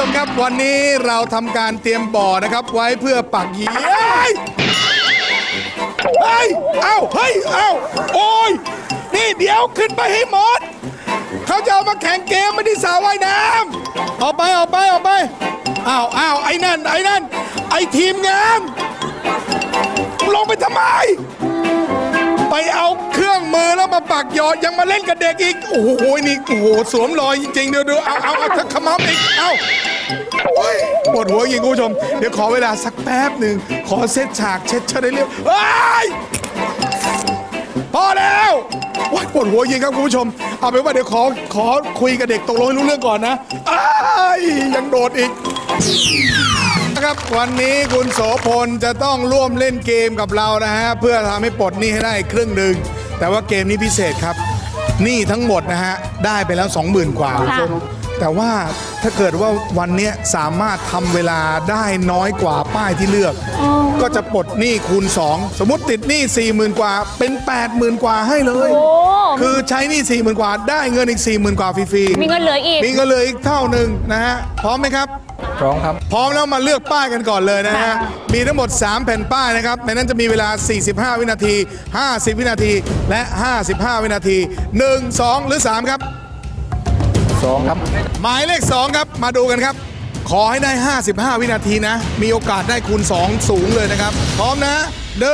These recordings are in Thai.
ชมครับวันนี้เราทำการเตรียมบ่อนะครับ ไว้เพื่อปักเหยียยเฮ้ย เอ้า เฮ้ย เอ้า โอ้ย นี่เดี๋ยวขึ้นไปให้หมด เขาจะเอามาแข่งเกมไม่ได้สาว่ายน้ำออกไปออกไปออกไปอ้าวอ้าวไอ้นั่น ไอ้นั่น ไอ้ทีมงานลงไปทำไม ไปเอาเค รื่องมือแล้วมาปักหยอดยังมาเล่นกับเด็กอีก โอ้โหนี่โอ้โหสวมรอยจริงๆเดี๋ยวดูเอาเอาเอาขมับอีกเอาโอ้ยปวดหัวจริงคุณผู้ชม เดี๋ยวขอเวลาสักแป๊บหนึ่งขอเซตฉากเช็ดเช็ดได้เร็วเฮ้ยพอแล้วโอ้ยปวดหัวจริงครับคุณผู้ชม เอาเป็นว่าเดี๋ยวขอขอคุยกับเด็กตกลงให้รู้เรื่องก่อนนะอ้ายยังโดดอีกนะครับวันนี้คุณโสพลจะต้องร่วมเล่นเกมกับเรานะฮะ เพื่อทำให้ปลดหนี้ให้ได้ครึ่งหนึ่ง แต่ว่าเกมนี้พิเศษครับหนี้ทั้งหมดนะฮะ ได้ไปแล้ว 20,000 กว่าคุณผู้ชมแต่ว่าถ้าเกิดว่าวันเนี้ยสามารถทำเวลาได้น้อยกว่าป้ายที่เลือก ก็จะปลดหนี้คูณ 2 สมมติติดหนี้40,000 กว่าเป็น 80,000 กว่าให้เลย โอ้ คือใช้หนี้40,000 กว่าได้เงินอีก 40,000 กว่าฟรีๆ มีเงินเหลืออีก มีเงินเหลยอีกเท่าหนึ่งนะฮะ พร้อมไหมครับ พร้อมครับ พร้อมแล้วมาเลือกป้ายกันก่อนเลยนะฮะ มีทั้งหมด 3 แผ่นป้ายนะครับ ในนั้นจะมีเวลา 45 วินาที 50 วินาที และ 55 วินาที 1 2 หรือ 3 ครับ 2 ครับ หมายเลข 2 ครับ มาดูกันครับ ขอให้ได้ 55 วินาทีนะ มีโอกาสได้คูณ 2 สูงเลยนะครับ พร้อมนะ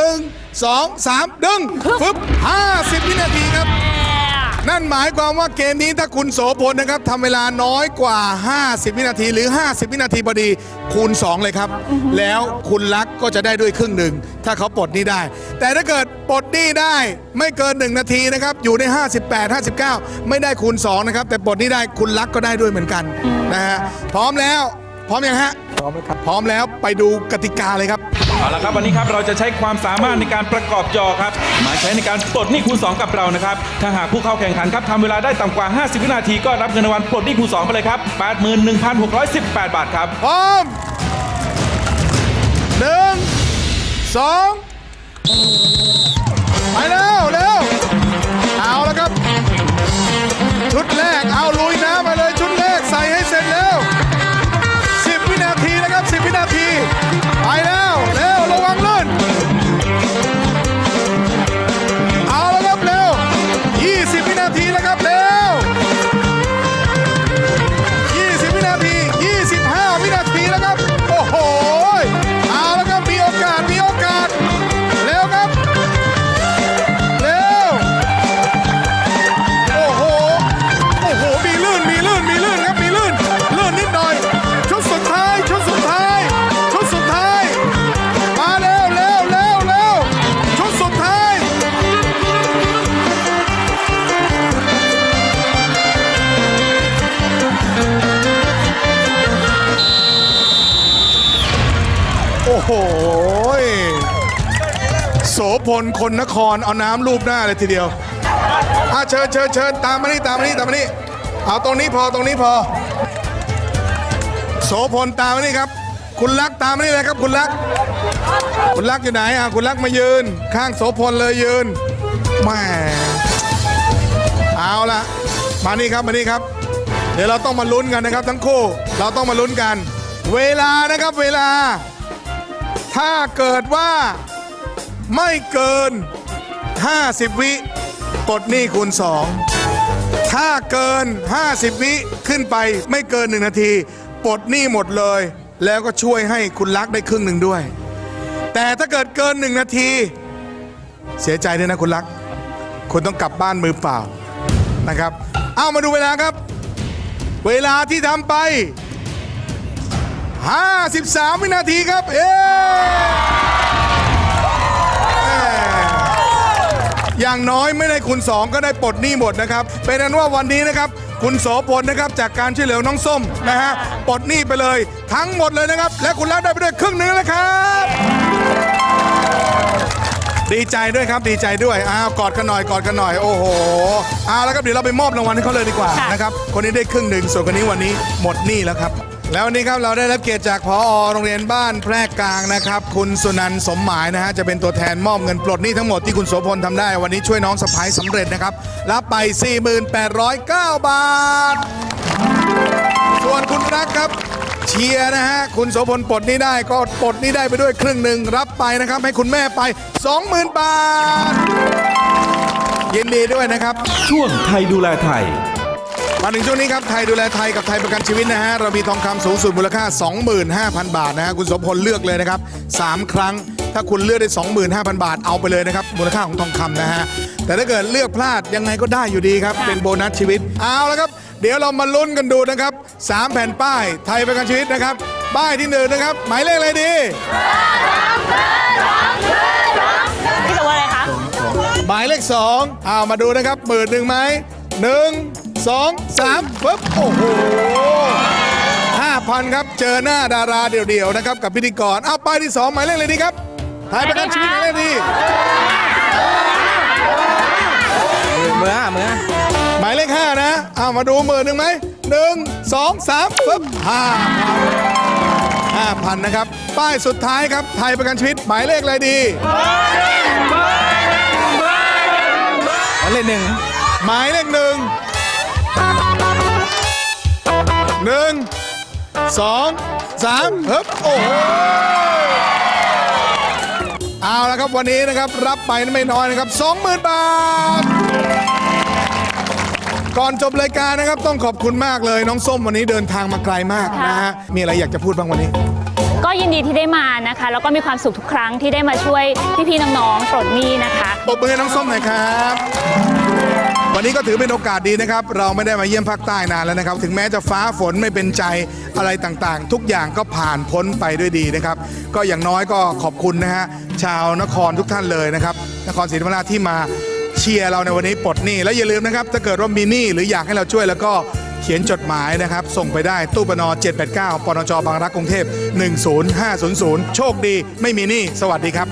1 2 3 ดึงฟึบ50 วินาทีครับ นั่นหมายความว่าเกมนี้ถ้าคุณโสพลนะครับทำเวลาน้อยกว่า 50 วินาทีหรือ 50 วินาทีพอดีคูณ 2 เลยครับ แล้วคุณลักษณ์ก็จะได้ด้วยครึ่งหนึ่ง ถ้าเขาปลดหนี้ได้ แต่ถ้าเกิดปลดหนี้ได้ไม่เกิน 1 นาทีนะครับ อยู่ใน 58 59 ไม่ได้คูณ 2 นะครับ แต่ปลดหนี้ได้คุณลักษณ์ก็ได้ด้วยเหมือนกันนะฮะพร้อมแล้ว พร้อมยังฮะพร้อมแล้วครับพร้อมแล้วไปดูกติกาเลยครับ เอาละครับวันนี้ครับเราจะใช้ความสามารถในการประกอบจอครับมาใช้ในการปลดหนี้คูณ 2 กับเรานะครับถ้าหากผู้เข้าแข่งขันครับทำเวลาได้ต่ำกว่า 50 วินาทีก็รับเงินรางวัลปลดหนี้คูณ 2 ไปเลยครับ 81,618 บาทครับพร้อมหนึ่งสองไปแล้วเร็ว นาทีแล้วครับ พลคนนครเอาน้ำรูปหน้าเลยทีเดียวอะเชิญเชิญเชิญตามมานี่ตามมานี่ตามมานี่เอาตรงนี้พอตรงนี้พอ โสพลตามมานี่ครับ คุณลักตามมานี่เลยครับคุณลัก คุณลักอยู่ไหนอะคุณลักมายืน ข้างโสพลเลยยืนแม่เอาละมานี่ครับมานี่ครับ เดี๋ยวเราต้องมาลุ้นกันนะครับ ทั้งคู่เราต้องมาลุ้นกัน เวลานะครับเวลา ถ้าเกิดว่า ไม่เกิน 50 วิปลดหนี้คูณ 2 ถ้าเกิน 50 วิขึ้นไปไม่เกิน 1 นาทีปลดหนี้หมดเลย แล้วก็ช่วยให้คุณลักได้ครึ่งหนึ่งด้วย แต่ถ้าเกิดเกิน 1 นาที เสียใจด้วยนะคุณลัก คุณต้องกลับบ้านมือเปล่านะครับ เอามาดูเวลาครับ เวลาที่ทำไป 53 วินาทีครับ เอ๊ อย่างน้อยไม่ได้คุณสองก็ได้ปลดหนี้หมดนะครับ เป็นอันว่าวันนี้นะครับ คุณโสพลนะครับจากการช่วยเหลือน้องส้มนะฮะปลดหนี้ไปเลยทั้งหมดเลยนะครับ และคุณรักได้ไปด้วยครึ่งหนึ่งแล้วครับ ดีใจด้วยครับดีใจด้วยอ้าวกอดกันหน่อยกอดกันหน่อย โอ้โหเอาแล้วครับเดี๋ยวเราไปมอบรางวัลให้เขาเลยดีกว่านะครับคนนี้ได้ครึ่งหนึ่งส่วนคนนี้วันนี้หมดหนี้แล้วครับ แล้ววันนี้ครับเราได้รับเกียรติจากพอโรงเรียนบ้านแพรกกลางนะครับ คุณสุนันท์สมหมายนะฮะจะเป็นตัวแทนมอบเงินปลดหนี้ทั้งหมดที่คุณโสพลทำได้ วันนี้ช่วยน้องสะพ้ายสำเร็จนะครับ รับไป 4809 บาท ส่วนคุณรักครับ เชียร์นะฮะ คุณโสพลปลดหนี้ได้ก็ปลดหนี้ได้ไปด้วยครึ่งหนึ่งรับไปนะครับ ให้คุณแม่ไป 20,000 บาท ยินดีด้วยนะครับ ช่วงไทยดูแลไทย มาถึงช่วงนี้ครับไทยดูแลไทยกับไทยประกันชีวิตนะฮะเรามีทองคำสูงสุดมูลค่า 25,000 บาทนะฮะคุณโสพลเลือกเลยนะครับ 3 ครั้งถ้าคุณเลือกได้ 25,000 บาทเอาไปเลยนะครับ มูลค่าของทองคำนะฮะแต่ถ้าเกิดเลือกพลาดยังไงก็ได้อยู่ดีครับ เป็นโบนัสชีวิตเอาละครับ เดี๋ยวเรามาลุ้นกันดูนะครับ 3 แผ่นป้ายไทยประกันชีวิตนะครับป้ายที่หนึ่งนะครับหมายเลขอะไรดี พี่สมว่าอะไรคะ หมายเลขสองเอามาดูนะครับหมื่นหนึ่งไหมหนึ่งสอง สามปึ๊บโอ้โหห้าพันครับเจอหน้าดาราเดี่ยวๆนะครับกับพิธีกรเอาป้ายที่สองหมายเลขอะไรดีครับทายประกันชีวิตหมายเลขดีเมื่อเมื่อหมายเลขห้านะเอามาดูหมื่นหนึ่งไหมหนึ่งสองสามปึ๊บห้าพันห้าพันนะครับ ป้ายสุดท้ายครับไทยประกันชีวิตหมายเลขอะไรดีหมายเลขหนึ่งหมายเลขหนึ่ง หนึ่งสองสามฮึบโอ้โหเอาละครับวันนี้นะครับรับไปไม่น้อยนะครับ20,000 บาท ก่อนจบรายการนะครับต้องขอบคุณมากเลยน้องส้มวันนี้เดินทางมาไกลมากนะฮะมีอะไรอยากจะพูดบ้างวันนี้ ก็ยินดีที่ได้มานะคะ แล้วก็มีความสุขทุกครั้งที่ได้มาช่วยพี่ๆน้องๆปลดหนี้นะคะ ปรบมือให้น้องส้มหน่อยครับ วันนี้ก็ถือเป็นโอกาสดีนะครับ เราไม่ได้มาเยี่ยมภาคใต้นานแล้วนะครับ ถึงแม้จะฟ้าฝนไม่เป็นใจอะไรต่างๆ ทุกอย่างก็ผ่านพ้นไปด้วยดีนะครับ ก็อย่างน้อยก็ขอบคุณนะฮะชาวนครทุกท่านเลยนะครับ นครศรีธรรมราชที่มาเชียร์เราในวันนี้ปลดหนี้และอย่าลืมนะครับถ้าเกิดว่ามีหนี้หรืออยากให้เราช่วยแล้วก็เขียนจดหมายนะครับ ส่งไปได้ตู้ปน789ปนจบางรักกรุงเทพ10500 โชคดี ไม่มีหนี้สวัสดีครับ